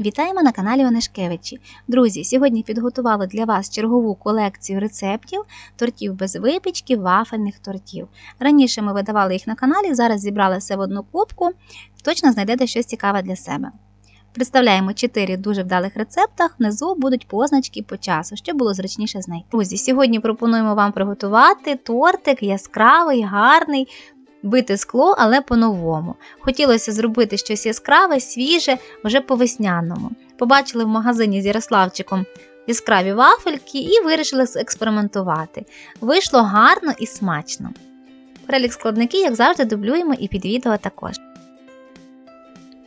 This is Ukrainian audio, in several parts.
Вітаємо на каналі Онешкевичі. Друзі, сьогодні підготували для вас чергову колекцію рецептів тортів без випічки, вафельних тортів. Раніше ми видавали їх на каналі, зараз зібрали все в одну кубку. Точно знайдете щось цікаве для себе. Представляємо 4 дуже вдалих рецептах. Внизу будуть позначки по часу, щоб було зручніше знайти. Друзі, сьогодні пропонуємо вам приготувати тортик яскравий, гарний, бити скло, але по-новому. Хотілося зробити щось яскраве, свіже, вже по весняному. Побачили в магазині з Ярославчиком яскраві вафельки і вирішили експериментувати. Вийшло гарно і смачно. Перелік складників, як завжди, дублюємо і під відео також.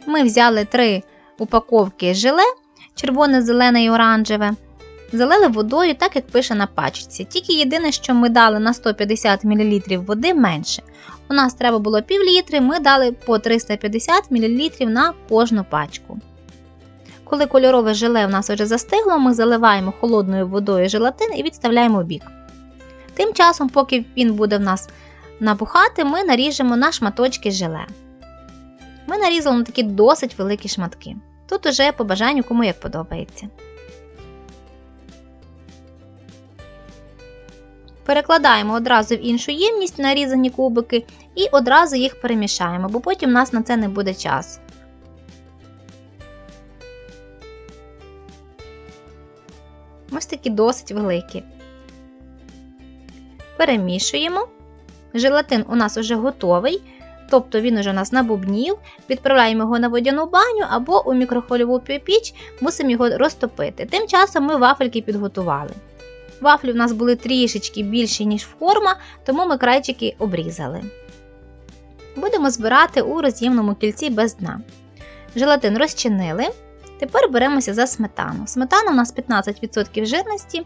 Ми взяли три упаковки желе, червоне, зелене і оранжеве. Залили водою, так як пише на пачці. Тільки єдине, що ми дали на 150 мл води менше. У нас треба було пів літри, ми дали по 350 мл на кожну пачку. Коли кольорове желе в нас вже застигло, ми заливаємо холодною водою желатин і відставляємо в бік. Тим часом, поки він буде в нас набухати, ми наріжемо на шматочки желе. Ми нарізали на такі досить великі шматки. Тут уже по бажанню кому як подобається. Перекладаємо одразу в іншу ємність нарізані кубики і одразу їх перемішаємо, бо потім у нас на це не буде часу. Ось такі досить великі. Перемішуємо. Желатин у нас вже готовий, тобто він уже у нас набубнів. Відправляємо його на водяну баню або у мікрохвильову піч, мусимо його розтопити. Тим часом ми вафельки підготували. Вафлі в нас були трішечки більші, ніж форма, тому ми крайчики обрізали. Будемо збирати у роз'ємному кільці без дна. Желатин розчинили. Тепер беремося за сметану. Сметана у нас 15% жирності.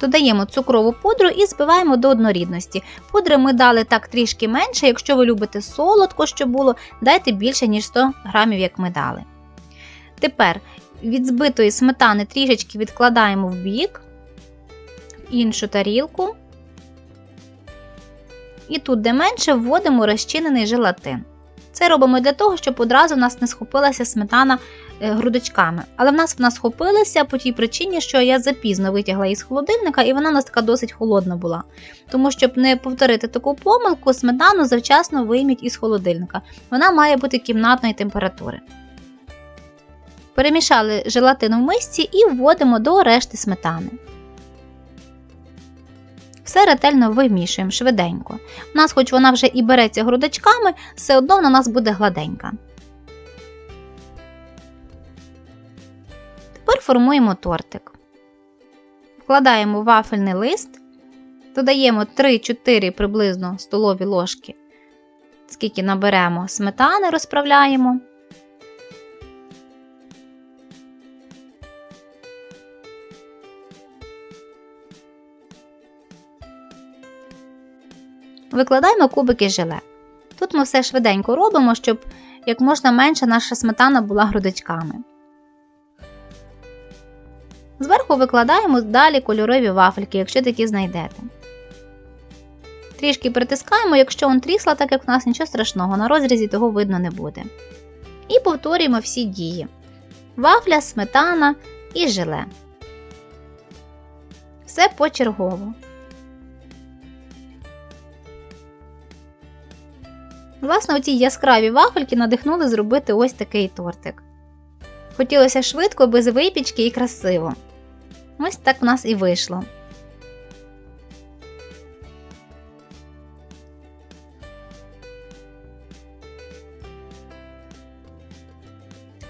Додаємо цукрову пудру і збиваємо до однорідності. Пудри ми дали так трішки менше, якщо ви любите солодко, що було, дайте більше, ніж 100 грамів, як ми дали. Тепер від збитої сметани трішечки відкладаємо в бік іншу тарілку. І тут, де менше, вводимо розчинений желатин. Це робимо для того, щоб одразу в нас не схопилася сметана грудочками. Але в нас вона схопилася по тій причині, що я запізно витягла її з холодильника, і вона у нас така досить холодна була. Тому, щоб не повторити таку помилку, сметану завчасно вийміть із холодильника. Вона має бути кімнатної температури. Перемішали желатин в мисці і вводимо до решти сметани. Все ретельно вимішуємо швиденько. У нас, хоч вона вже і береться грудочками, все одно вона у нас буде гладенька. Тепер формуємо тортик. Вкладаємо вафельний лист, додаємо 3-4 приблизно столові ложки, скільки наберемо сметани, розправляємо. Викладаємо кубики желе. Тут ми все швиденько робимо, щоб як можна менше наша сметана була грудочками. Зверху викладаємо далі кольорові вафельки, якщо такі знайдете. Трішки притискаємо, якщо он трісла, так як в нас нічого страшного, на розрізі того видно не буде. І повторюємо всі дії: вафля, сметана і желе. Все почергово. Власне, оці яскраві вафельки надихнули зробити ось такий тортик. Хотілося швидко, без випічки і красиво. Ось так в нас і вийшло.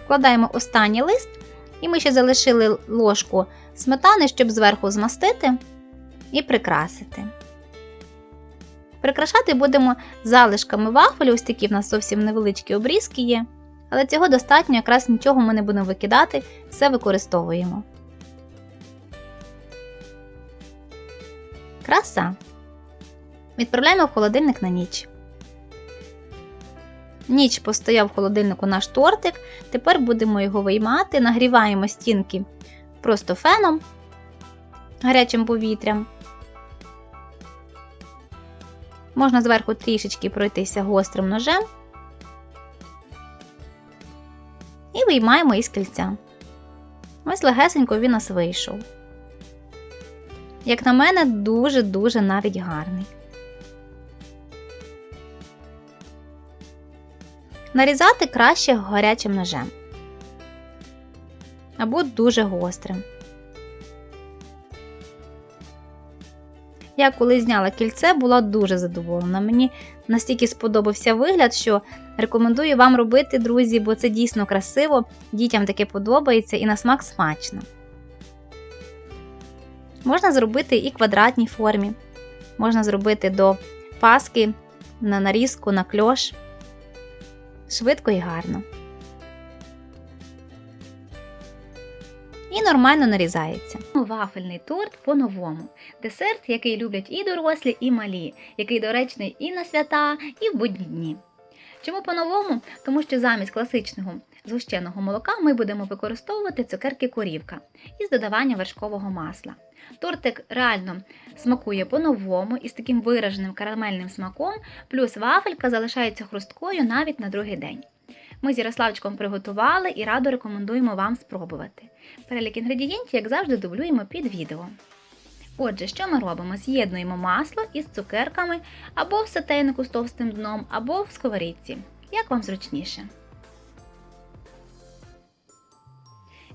Вкладаємо останній лист, і ми ще залишили ложку сметани, щоб зверху змастити і прикрасити. Прикрашати будемо залишками вафель, ось такі в нас зовсім невеличкі обрізки є. Але цього достатньо, якраз нічого ми не будемо викидати, все використовуємо. Краса. Відправляємо в холодильник на ніч. Ніч постояв в холодильнику наш тортик. Тепер будемо його виймати, нагріваємо стінки просто феном гарячим повітрям. Можна зверху трішечки пройтися гострим ножем і виймаємо із кільця. Ось легесенько він нас вийшов. Як на мене, дуже-дуже навіть гарний. Нарізати краще гарячим ножем. Або дуже гострим. Я коли зняла кільце, була дуже задоволена. Мені настільки сподобався вигляд, що рекомендую вам робити, друзі, бо це дійсно красиво, дітям таке подобається і на смак смачно. Можна зробити і квадратній формі, можна зробити до паски на нарізку, на кльош. Швидко і гарно. Нормально нарізається. Вафельний торт по-новому. Десерт, який люблять і дорослі, і малі, який доречний і на свята, і в будні дні. Чому по-новому? Тому що замість класичного згущеного молока ми будемо використовувати цукерки корівка із додаванням вершкового масла. Тортик реально смакує по-новому із таким вираженим карамельним смаком, плюс вафелька залишається хрусткою навіть на другий день. Ми з Ярославчиком приготували і радо рекомендуємо вам спробувати. Перелік інгредієнтів, як завжди, дублюємо під відео. Отже, що ми робимо? З'єднуємо масло із цукерками або в сотейнику з товстим дном, або в сковорідці. Як вам зручніше.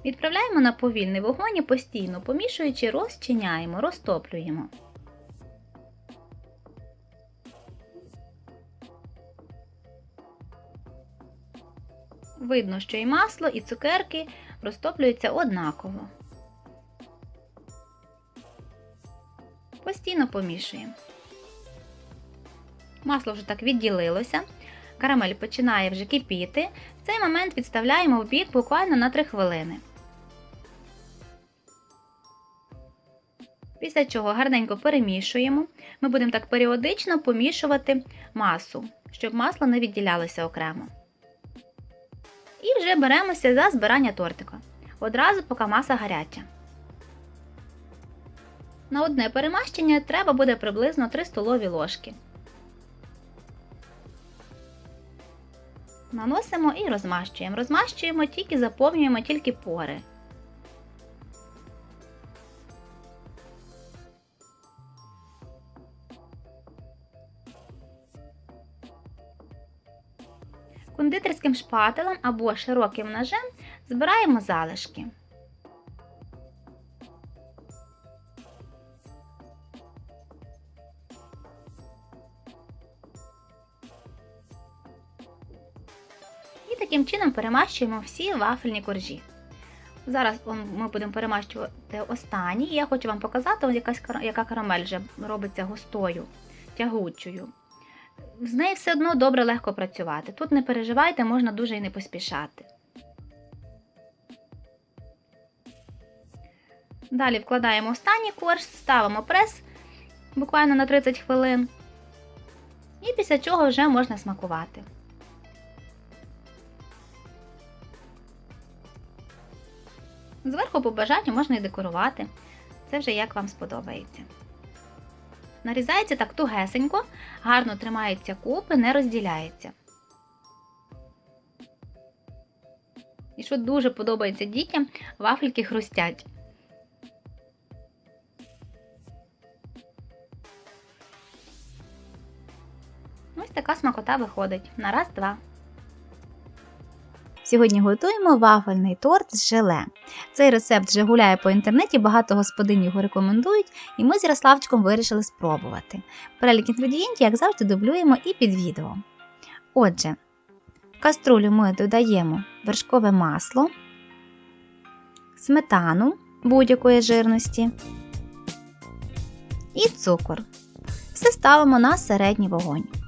Відправляємо на повільний вогонь і постійно помішуючи, розчиняємо, розтоплюємо. Видно, що і масло, і цукерки розтоплюються однаково. Постійно помішуємо. Масло вже так відділилося. Карамель починає вже кипіти. В цей момент відставляємо в бік буквально на 3 хвилини. Після чого гарненько перемішуємо. Ми будемо так періодично помішувати масу, щоб масло не відділялося окремо. І вже беремося за збирання тортика. Одразу поки маса гаряча. На одне перемащення треба буде приблизно 3 столові ложки. Наносимо і розмащуємо. Розмащуємо тільки заповнюємо тільки пори. Кондитерським шпателем або широким ножем збираємо залишки. І таким чином перемащуємо всі вафельні коржі. Зараз ми будемо перемащувати останні, і я хочу вам показати, яка карамель вже робиться густою, тягучою. З нею все одно добре легко працювати. Тут не переживайте, можна дуже і не поспішати. Далі вкладаємо останній корж, ставимо прес буквально на 30 хвилин. І після чого вже можна смакувати. Зверху по бажанню можна і декорувати. Це вже як вам сподобається. Нарізається так тугесенько, гарно тримаються купи, не розділяється. І що дуже подобається дітям, вафельки хрустять. Ось така смакота виходить. На раз-два. Сьогодні готуємо вафельний торт з желе. Цей рецепт вже гуляє по інтернеті, багато господинь його рекомендують, і ми з Ярославчиком вирішили спробувати. Перелік інгредієнтів, як завжди, дублюємо і під відео. Отже, в каструлю ми додаємо вершкове масло, сметану будь-якої жирності і цукор. Все ставимо на середній вогонь.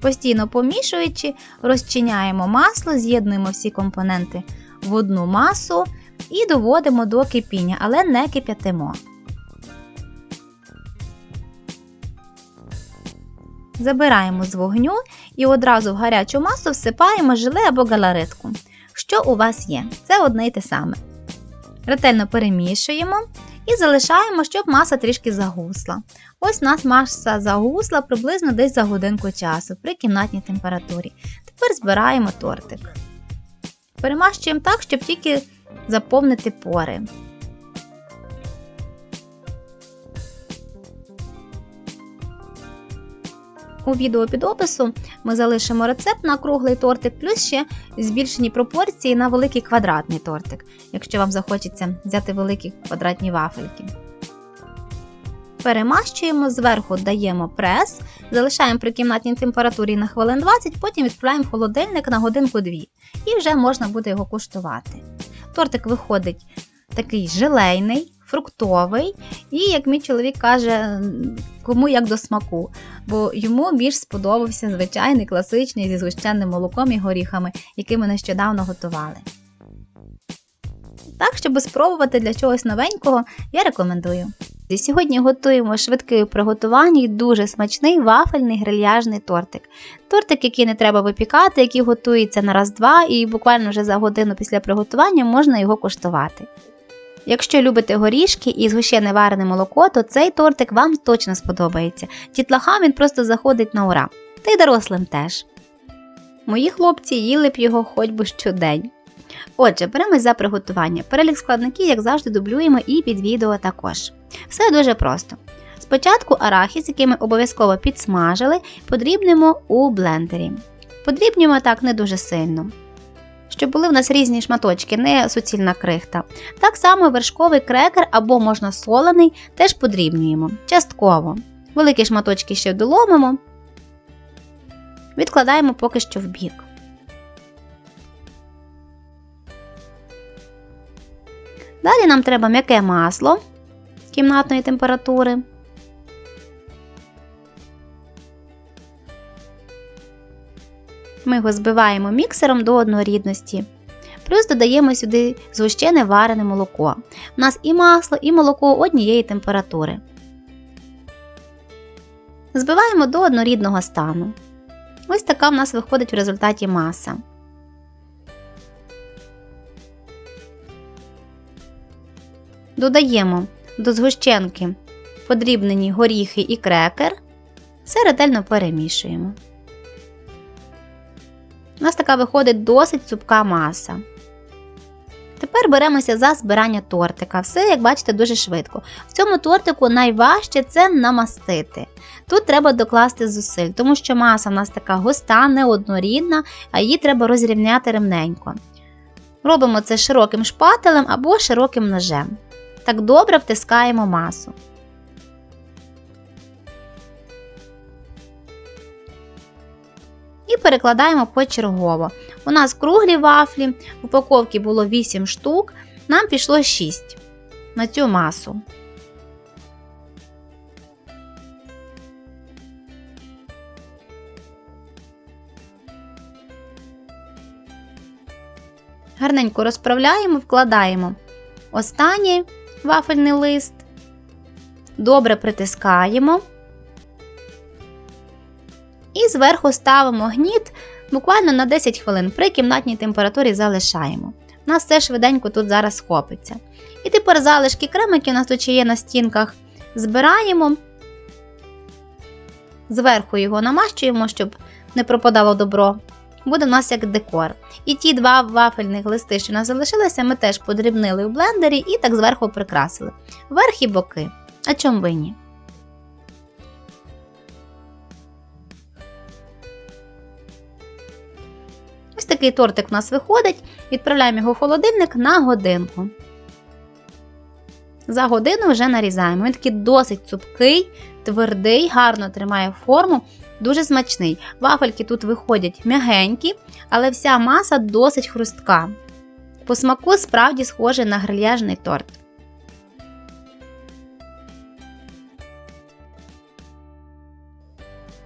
Постійно помішуючи, розчиняємо масло, з'єднуємо всі компоненти в одну масу і доводимо до кипіння, але не кип'ятимо. Забираємо з вогню і одразу в гарячу масу всипаємо желе або галаретку. Що у вас є? Це одне й те саме. Ретельно перемішуємо і залишаємо, щоб маса трішки загусла. Ось у нас маса загусла приблизно десь за годинку часу при кімнатній температурі. Тепер збираємо тортик. Перемащуємо так, щоб тільки заповнити пори. У відео під опису ми залишимо рецепт на круглий тортик, плюс ще збільшені пропорції на великий квадратний тортик, якщо вам захочеться взяти великі квадратні вафельки. Перемащуємо, зверху даємо прес, залишаємо при кімнатній температурі на хвилин 20, потім відправляємо в холодильник на годинку-дві. І вже можна буде його куштувати. Тортик виходить такий желейний, фруктовий, і, як мій чоловік каже, кому як до смаку, бо йому більш сподобався звичайний класичний зі згущеним молоком і горіхами, який ми нещодавно готували. Так, щоб спробувати для чогось новенького, я рекомендую. Сьогодні готуємо швидкий у приготуванні і дуже смачний вафельний грильяжний тортик. Тортик, який не треба випікати, який готується на раз-два, і буквально вже за годину після приготування можна його куштувати. Якщо любите горішки і згущене варене молоко, то цей тортик вам точно сподобається. Дітлахам він просто заходить на ура. Та й дорослим теж. Мої хлопці їли б його хоч би щодень. Отже, беремось за приготування. Перелік складників, як завжди, дублюємо і під відео також. Все дуже просто. Спочатку арахіс, який ми обов'язково підсмажили, подрібнемо у блендері. Подрібнюємо так не дуже сильно. Щоб були в нас різні шматочки, не суцільна крихта. Так само вершковий крекер або можна солений теж подрібнюємо частково. Великі шматочки ще доломимо, відкладаємо поки що в бік. Далі нам треба м'яке масло кімнатної температури. Ми його збиваємо міксером до однорідності. Плюс додаємо сюди згущене варене молоко. У нас і масло, і молоко однієї температури. Збиваємо до однорідного стану. Ось така в нас виходить в результаті маса. Додаємо до згущенки подрібнені горіхи і крекер. Все ретельно перемішуємо. У нас така виходить досить цупка маса. Тепер беремося за збирання тортика. Все, як бачите, дуже швидко. В цьому тортику найважче це намастити. Тут треба докласти зусиль, тому що маса в нас така густа, неоднорідна, а її треба розрівняти ремненько. Робимо це широким шпателем або широким ножем. Так добре втискаємо масу. І перекладаємо почергово. У нас круглі вафлі, в упаковці було 8 штук, нам пішло 6 на цю масу. Гарненько розправляємо, вкладаємо останній вафельний лист, добре притискаємо. І зверху ставимо гніт буквально на 10 хвилин при кімнатній температурі залишаємо. У нас все швиденько тут зараз схопиться. І тепер залишки крему, які у нас тут ще є на стінках, збираємо, зверху його намащуємо, щоб не пропадало добро. Буде у нас як декор. І ті два вафельних листи, що у нас залишилися, ми теж подрібнили в блендері і так зверху прикрасили. Верх і боки. А чому би ні? Такий тортик у нас виходить. Відправляємо його в холодильник на годинку. За годину вже нарізаємо. Він такий досить цупкий, твердий, гарно тримає форму, дуже смачний. Вафельки тут виходять м'ягенькі, але вся маса досить хрустка. По смаку справді схожий на грильяжний торт.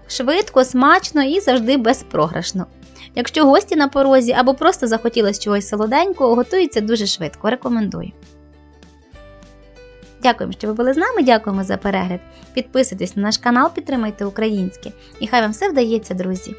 Швидко, смачно і завжди безпрограшно. Якщо гості на порозі або просто захотілося чогось солоденького, готується дуже швидко. Рекомендую. Дякуємо, що ви були з нами. Дякуємо за перегляд. Підписуйтесь на наш канал, підтримайте українське. І хай вам все вдається, друзі!